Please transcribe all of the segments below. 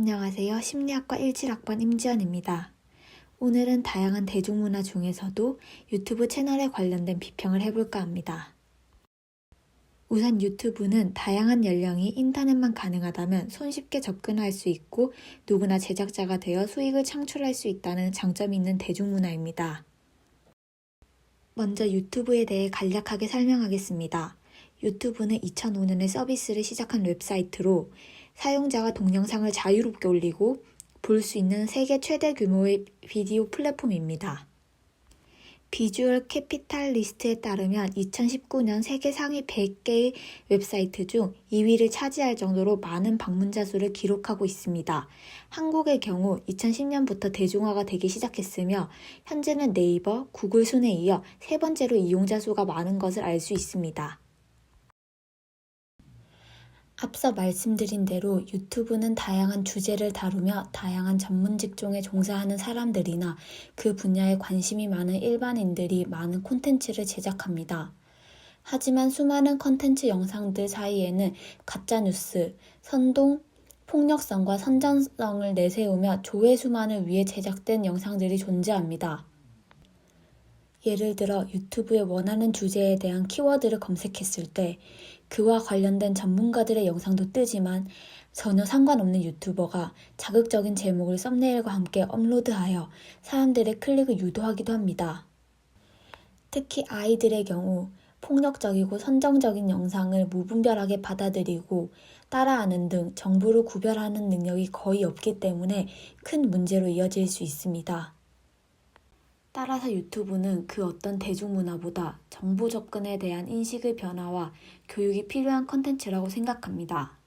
안녕하세요. 심리학과 17학번 임지연입니다. 오늘은 다양한 대중문화 중에서도 유튜브 채널에 관련된 비평을 해볼까 합니다. 우선 유튜브는 다양한 연령이 인터넷만 가능하다면 손쉽게 접근할 수 있고 누구나 제작자가 되어 수익을 창출할 수 있다는 장점이 있는 대중문화입니다. 먼저 유튜브에 대해 간략하게 설명하겠습니다. 유튜브는 2005년에 서비스를 시작한 웹사이트로 사용자가 동영상을 자유롭게 올리고 볼 수 있는 세계 최대 규모의 비디오 플랫폼입니다. 비주얼 캐피탈리스트에 따르면 2019년 세계 상위 100개의 웹사이트 중 2위를 차지할 정도로 많은 방문자 수를 기록하고 있습니다. 한국의 경우 2010년부터 대중화가 되기 시작했으며 현재는 네이버, 구글 순에 이어 세 번째로 이용자 수가 많은 것을 알 수 있습니다. 앞서 말씀드린 대로 유튜브는 다양한 주제를 다루며 다양한 전문 직종에 종사하는 사람들이나 그 분야에 관심이 많은 일반인들이 많은 콘텐츠를 제작합니다. 하지만 수많은 콘텐츠 영상들 사이에는 가짜뉴스, 선동, 폭력성과 선전성을 내세우며 조회수만을 위해 제작된 영상들이 존재합니다. 예를 들어 유튜브에 원하는 주제에 대한 키워드를 검색했을 때 그와 관련된 전문가들의 영상도 뜨지만 전혀 상관없는 유튜버가 자극적인 제목을 썸네일과 함께 업로드하여 사람들의 클릭을 유도하기도 합니다. 특히 아이들의 경우 폭력적이고 선정적인 영상을 무분별하게 받아들이고 따라하는 등 정보를 구별하는 능력이 거의 없기 때문에 큰 문제로 이어질 수 있습니다. 따라서 유튜브는 그 어떤 대중문화보다 정보 접근에 대한 인식의 변화와 교육이 필요한 컨텐츠라고 생각합니다.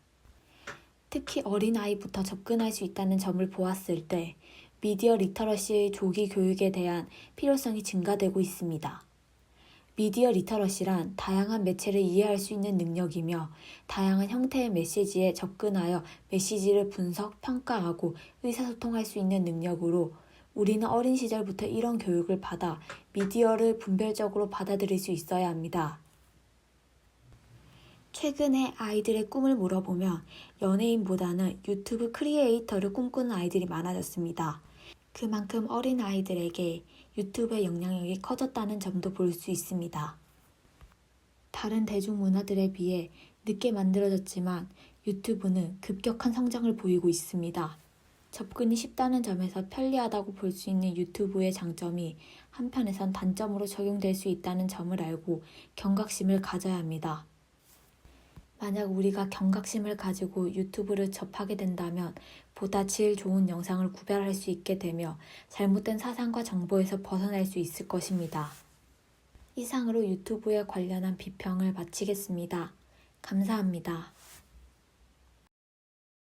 특히 어린아이부터 접근할 수 있다는 점을 보았을 때 미디어 리터러시의 조기 교육에 대한 필요성이 증가되고 있습니다. 미디어 리터러시란 다양한 매체를 이해할 수 있는 능력이며 다양한 형태의 메시지에 접근하여 메시지를 분석, 평가하고 의사소통할 수 있는 능력으로 우리는 어린 시절부터 이런 교육을 받아 미디어를 분별적으로 받아들일 수 있어야 합니다. 최근에 아이들의 꿈을 물어보면 연예인보다는 유튜브 크리에이터를 꿈꾸는 아이들이 많아졌습니다. 그만큼 어린 아이들에게 유튜브의 영향력이 커졌다는 점도 볼 수 있습니다. 다른 대중문화들에 비해 늦게 만들어졌지만 유튜브는 급격한 성장을 보이고 있습니다. 접근이 쉽다는 점에서 편리하다고 볼 수 있는 유튜브의 장점이 한편에선 단점으로 적용될 수 있다는 점을 알고 경각심을 가져야 합니다. 만약 우리가 경각심을 가지고 유튜브를 접하게 된다면 보다 질 좋은 영상을 구별할 수 있게 되며 잘못된 사상과 정보에서 벗어날 수 있을 것입니다. 이상으로 유튜브에 관련한 비평을 마치겠습니다. 감사합니다.